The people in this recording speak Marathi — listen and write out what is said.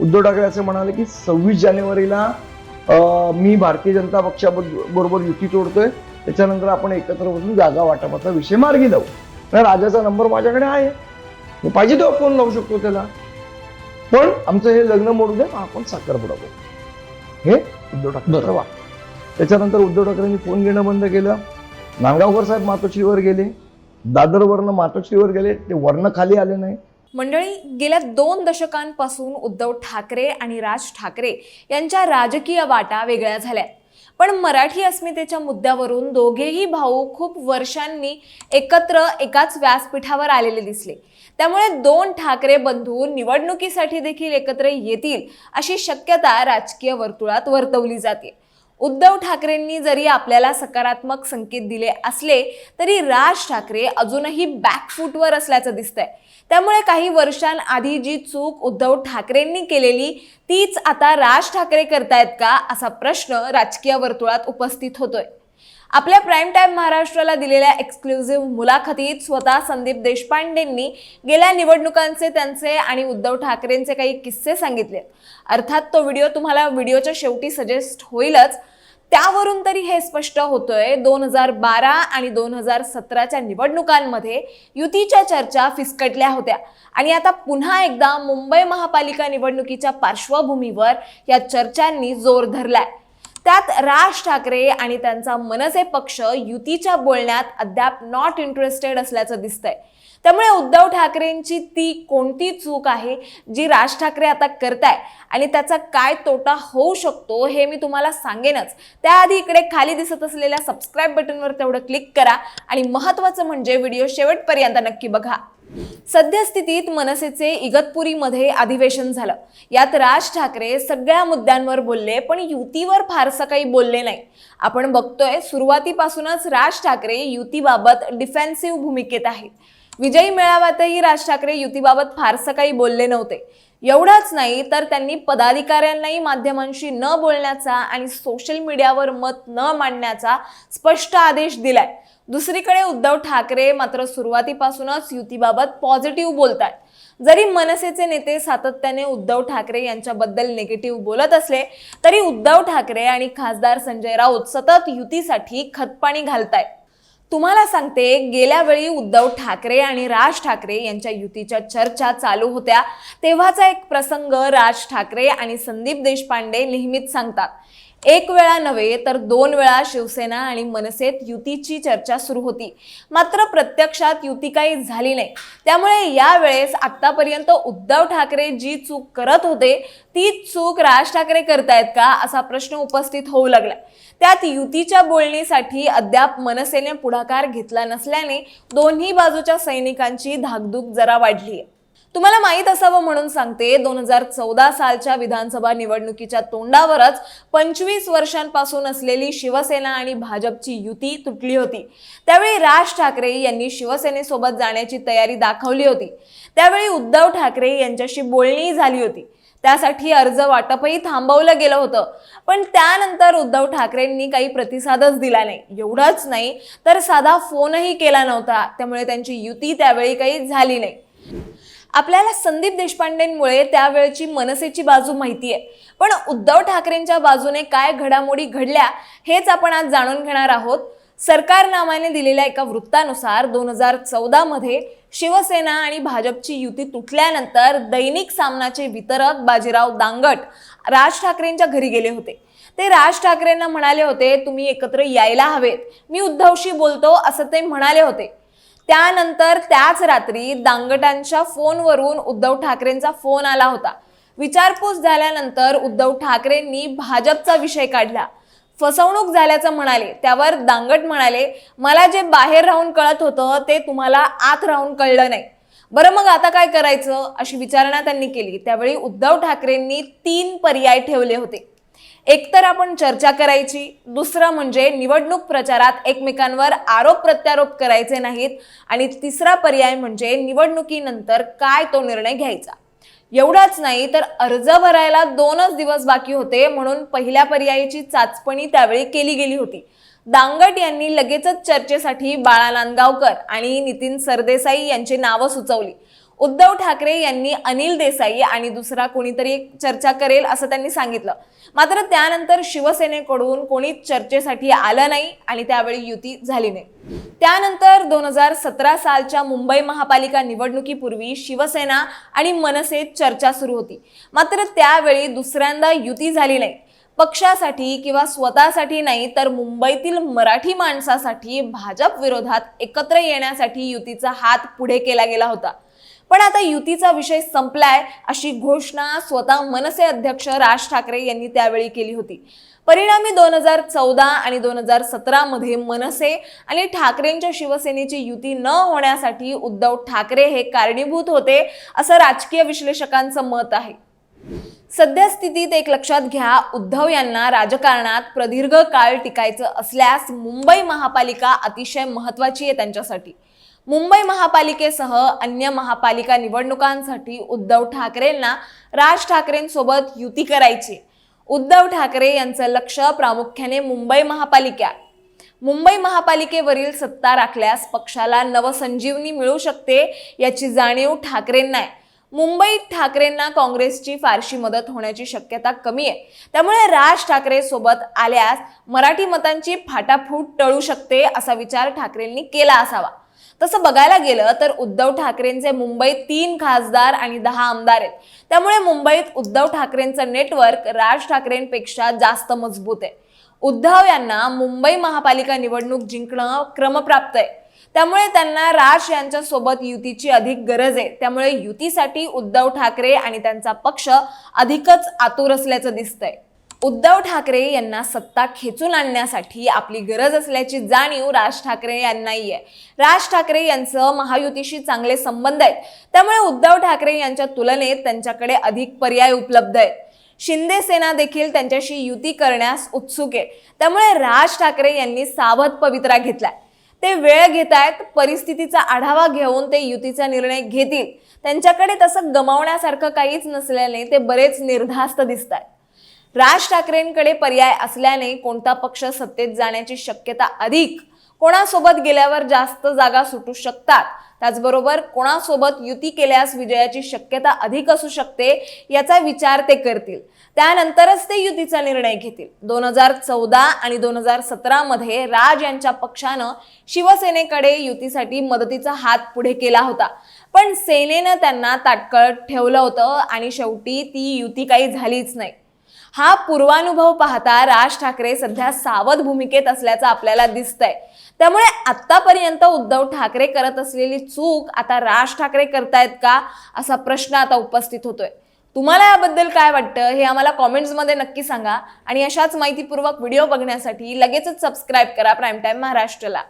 उद्धव ठाकरे असे म्हणाले की सव्वीस जानेवारीला मी भारतीय जनता पक्षाबरोबर युती तोडतोय. त्याच्यानंतर आपण एकत्र बसून जागा वाटपाचा विषय मार्गी लावू तर राजाचा नंबर माझ्याकडे आहे. मी पाहिजे तेव्हा फोन लावू शकतो त्याला. पण आमचं हे लग्न मोडू द्या आपण साखरपुडा करू हे उद्धव ठाकरे. वा त्याच्यानंतर उद्धव ठाकरेंनी फोन घेणं बंद केलं. नांगावकर साहेब मातोश्रीवर गेले. दादरवरनं मातोश्रीवर गेले. ते वर्ण खाली आले नाही. मंडळी गेल्या दोन दशकांपासून उद्धव ठाकरे आणि राज ठाकरे यांच्या राजकीय वाटा वेगळ्या झाल्या. पण मराठी अस्मितेच्या मुद्द्यावरून दोघेही भाऊ खूप वर्षांनी एकत्र एकाच व्यासपीठावर आलेले दिसले. त्यामुळे दोन ठाकरे बंधू निवडणुकीसाठी देखील एकत्र येतील अशी शक्यता राजकीय वर्तुळात वर्तवली जाते. उद्धव ठाकरेंनी जरी आपल्याला सकारात्मक संकेत दिले असले तरी राज ठाकरे अजूनही बॅकफूटवर असल्याचं दिसतंय. त्यामुळे काही वर्षांआधी जी चूक उद्धव ठाकरेंनी केलेली तीच आता राज ठाकरे करतायत का असा प्रश्न राजकीय वर्तुळात उपस्थित होतोय. आपल्या प्राईम टाईम महाराष्ट्राला दिलेल्या एक्सक्लुझिव्ह मुलाखतीत स्वतः संदीप देशपांडेंनी गेल्या निवडणुकांचे त्यांचे आणि उद्धव ठाकरेंचे काही किस्से सांगितले. अर्थात तो व्हिडिओ तुम्हाला व्हिडिओच्या शेवटी सजेस्ट होईलच. त्यावरून तरी हे स्पष्ट होतंय दोन हजार बारा आणि दोन हजार सतराच्या निवडणुकांमध्ये युतीच्या चर्चा फिसकटल्या होत्या. आणि आता पुन्हा एकदा मुंबई महापालिका निवडणुकीच्या पार्श्वभूमीवर या चर्चांनी जोर धरलाय. त्यात राज ठाकरे आणि त्यांचा मनसे पक्ष युतीच्या बोलण्यात अद्याप नॉट इंटरेस्टेड असल्याचं दिसतंय. त्यामुळे उद्धव ठाकरेंची ती कोणती चूक आहे जी राज ठाकरे आता करताय आणि त्याचा काय तोटा होऊ शकतो हे मी तुम्हाला सांगेनच. त्याआधी इकडे खाली दिसत असलेल्या सबस्क्राईब बटनवर तेवढं क्लिक करा आणि महत्त्वाचं म्हणजे व्हिडिओ शेवटपर्यंत नक्की बघा. सद्यस्थितीत मनसेचे इगतपुरीमध्ये अधिवेशन झालं. यात राज ठाकरे सगळ्या मुद्द्यांवर बोलले पण युतीवर फारसं काही बोलले नाही. आपण बघतोय सुरुवातीपासूनच राज ठाकरे युतीबाबत डिफेन्सिव्ह भूमिकेत आहेत. विजयी मेळाव्यातही राज ठाकरे युतीबाबत फारसं काही बोलले नव्हते. एवढंच नाही तर त्यांनी पदाधिकाऱ्यांनाही माध्यमांशी न बोलण्याचा आणि सोशल मीडियावर मत न मांडण्याचा स्पष्ट आदेश दिलाय. दुसरीकडे उद्धव ठाकरे मात्र सुरुवातीपासूनच युतीबाबत पॉझिटिव्ह बोलतात जरी मनसेचे नेते सातत्याने उद्धव ठाकरे यांच्याबद्दल निगेटिव्ह बोलत असले तरी उद्धव ठाकरे आणि खासदार संजय राऊत सतत युतीसाठी खतपाणी घालतायत. तुम्हाला सांगते गेल्या वेळी उद्धव ठाकरे आणि राज ठाकरे यांच्या युतीच्या चर्चा चालू होत्या. तेव्हाचा एक प्रसंग राज ठाकरे आणि संदीप देशपांडे नेहमीच सांगतात. एक वेळा नव्हे तर दोन वेळा शिवसेना आणि मनसेत युतीची चर्चा सुरू होती. मात्र प्रत्यक्षात युती काही झाली नाही. त्यामुळे यावेळेस आतापर्यंत उद्धव ठाकरे जी चूक करत होते तीच चूक राज ठाकरे करतायत का असा प्रश्न उपस्थित होऊ लागला. त्यात युतीच्या बोलणीसाठी अद्याप मनसेने पुढाकार घेतला नसल्याने दोन्ही बाजूच्या सैनिकांची धाकधूक जरा वाढली आहे तुम्हाला माहीत असावं म्हणून सांगते दोन हजार चौदा सालच्या विधानसभा निवडणुकीच्या तोंडावरच पंचवीस वर्षांपासून असलेली शिवसेना आणि भाजपची युती तुटली होती. त्यावेळी राज ठाकरे यांनी शिवसेनेसोबत जाण्याची तयारी दाखवली होती. त्यावेळी उद्धव ठाकरे यांच्याशी बोलणी झाली होती. त्यासाठी अर्ज वाटपही थांबवलं गेलं होतं. पण त्यानंतर उद्धव ठाकरेंनी काही प्रतिसादच दिला नाही. एवढंच नाही तर साधा फोनही केला नव्हता. त्यामुळे त्यांची युती त्यावेळी काही झाली नाही. आपल्याला संदीप देशपांडेंमुळे त्यावेळची मनसेची बाजू माहिती आहे पण उद्धव ठाकरेंच्या बाजूने काय घडामोडी घडल्या हेच आपण आज जाणून घेणार आहोत. सरकार नामाने दिलेल्या एका वृत्तानुसार दोन हजार चौदामध्ये शिवसेना आणि भाजपची युती तुटल्यानंतर दैनिक सामनाचे वितरक बाजीराव दांगट राज ठाकरेंच्या घरी गेले होते. ते राज ठाकरेंना म्हणाले होते तुम्ही एकत्र यायला हवेत. मी उद्धवशी बोलतो असं ते म्हणाले होते. त्यानंतर त्याच रात्री दांगटांच्या फोनवरून उद्धव ठाकरेंचा फोन आला होता. विचारपूस झाल्यानंतर उद्धव ठाकरेंनी भाजपचा विषय काढला. फसवणूक झाल्याचं म्हणाले त्यावर दांगट म्हणाले मला जे बाहेर राहून कळत होतं ते तुम्हाला आत राहून कळलं नाही. बरं मग आता काय करायचं? अशी विचारणा त्यांनी केली. त्यावेळी उद्धव ठाकरेंनी तीन पर्याय ठेवले होते. एकतर आपण चर्चा करायची दुसरं म्हणजे निवडणूक प्रचारात एकमेकांवर आरोप प्रत्यारोप करायचे नाहीत आणि तिसरा पर्याय म्हणजे निवडणुकीनंतर काय तो निर्णय घ्यायचा. एवढाच नाही तर अर्ज भरायला दोनच दिवस बाकी होते म्हणून पहिल्या पर्यायाची चाचपणी त्यावेळी केली गेली होती. दांगट यांनी लगेचच चर्चेसाठी बाळा नांदगावकर आणि नितीन सरदेसाई यांची नावं सुचवली. उद्धव ठाकरे यांनी अनिल देसाई आणि दुसरा कोणीतरी एक चर्चा करेल असं त्यांनी सांगितलं. मात्र त्यानंतर शिवसेनेकडून कोणी चर्चेसाठी आलं नाही आणि त्यावेळी युती झाली नाही. त्यानंतर दोन हजार सतरा सालच्या मुंबई महापालिका निवडणुकीपूर्वी शिवसेना आणि मनसेत चर्चा सुरू होती. मात्र त्यावेळी दुसऱ्यांदा युती झाली नाही. पक्षासाठी किंवा स्वतःसाठी नाही तर मुंबईतील मराठी माणसासाठी भाजप विरोधात एकत्र येण्यासाठी युतीचा हात पुढे केला गेला होता. पण आता युतीचा विषय संपलाय अशी घोषणा स्वतः मनसे अध्यक्ष राज ठाकरे यांनी त्यावेळी केली होती. परिणामी दोन हजार चौदा आणि दोन हजार सतरामध्ये मनसे आणि ठाकरेंच्या शिवसेनेची युती न होण्यासाठी उद्धव ठाकरे हे कारणीभूत होते असं राजकीय विश्लेषकांचं मत आहे. सध्या स्थितीत एक लक्षात घ्या उद्धव यांना राजकारणात प्रदीर्घ काळ टिकायचं असल्यास मुंबई महापालिका अतिशय महत्वाची आहे त्यांच्यासाठी. मुंबई महापालिकेसह अन्य महापालिका निवडणुकांसाठी उद्धव ठाकरेंना राज ठाकरेंसोबत युती करायची. उद्धव ठाकरे यांचं लक्ष प्रामुख्याने मुंबई महापालिका मुंबई महापालिकेवरील सत्ता राखल्यास पक्षाला नवसंजीवनी मिळू शकते याची जाणीव ठाकरेंना आहे. मुंबईत ठाकरेंना काँग्रेसची फारशी मदत होण्याची शक्यता कमी आहे. त्यामुळे राज ठाकरे सोबत आल्यास मराठी मतांची फाटाफूट टळू शकते असा विचार ठाकरेंनी केला असावा. तसं बघायला गेलं तर उद्धव ठाकरेंचे मुंबईत तीन खासदार आणि दहा आमदार आहेत. त्यामुळे मुंबईत उद्धव ठाकरेंचं नेटवर्क राज ठाकरेंपेक्षा जास्त मजबूत आहे. उद्धव यांना मुंबई महापालिका निवडणूक जिंकणं क्रमप्राप्त आहे. त्यामुळे त्यांना राज यांच्यासोबत युतीची अधिक गरज आहे. त्यामुळे युतीसाठी उद्धव ठाकरे आणि त्यांचा पक्ष अधिकच आतुर असल्याचं दिसतंय. उद्धव ठाकरे यांना सत्ता खेचून आणण्यासाठी आपली गरज असल्याची जाणीव राज ठाकरे यांनाही आहे. राज ठाकरे यांचं महायुतीशी चांगले संबंध आहेत. त्यामुळे उद्धव ठाकरे यांच्या तुलनेत त्यांच्याकडे अधिक पर्याय उपलब्ध आहेत. शिंदे सेना देखील त्यांच्याशी युती करण्यास उत्सुक आहे. त्यामुळे राज ठाकरे यांनी सावध पवित्रा घेतलाय. ते वेळ घेत आहेत परिस्थितीचा आढावा घेऊन ते युतीचा निर्णय घेतील. त्यांच्याकडे तसं गमावण्यासारखं काहीच नसल्याने ते बरेच निर्धास्त दिसत आहेत राज ठाकरेंकडे पर्याय असल्याने कोणता पक्ष सत्तेत जाण्याची शक्यता अधिक कोणासोबत गेल्यावर जास्त जागा सुटू शकतात? त्याचबरोबर कोणासोबत युती केल्यास विजयाची शक्यता अधिक असू शकते याचा विचार ते करतील. त्यानंतरच ते युतीचा निर्णय घेतील. दोन हजार चौदा आणि दोन हजार सतरामध्ये राज यांच्या पक्षानं शिवसेनेकडे युतीसाठी मदतीचा हात पुढे केला होता. पण सेनेनं त्यांना ताटकळत ठेवलं होतं आणि शेवटी ती युती काही झालीच नाही. हा पूर्वानुभव पाहता राज ठाकरे सध्या सावध भूमिकेत असल्याचं आपल्याला दिसतंय. त्यामुळे आतापर्यंत उद्धव ठाकरे करत असलेली चूक आता राज ठाकरे करतायत का असा प्रश्न आता उपस्थित होतोय. तुम्हाला याबद्दल काय वाटतं हे आम्हाला कॉमेंट्समध्ये नक्की सांगा आणि अशाच माहितीपूर्वक व्हिडिओ बघण्यासाठी लगेचच सबस्क्राईब करा प्राईम टाईम महाराष्ट्रला.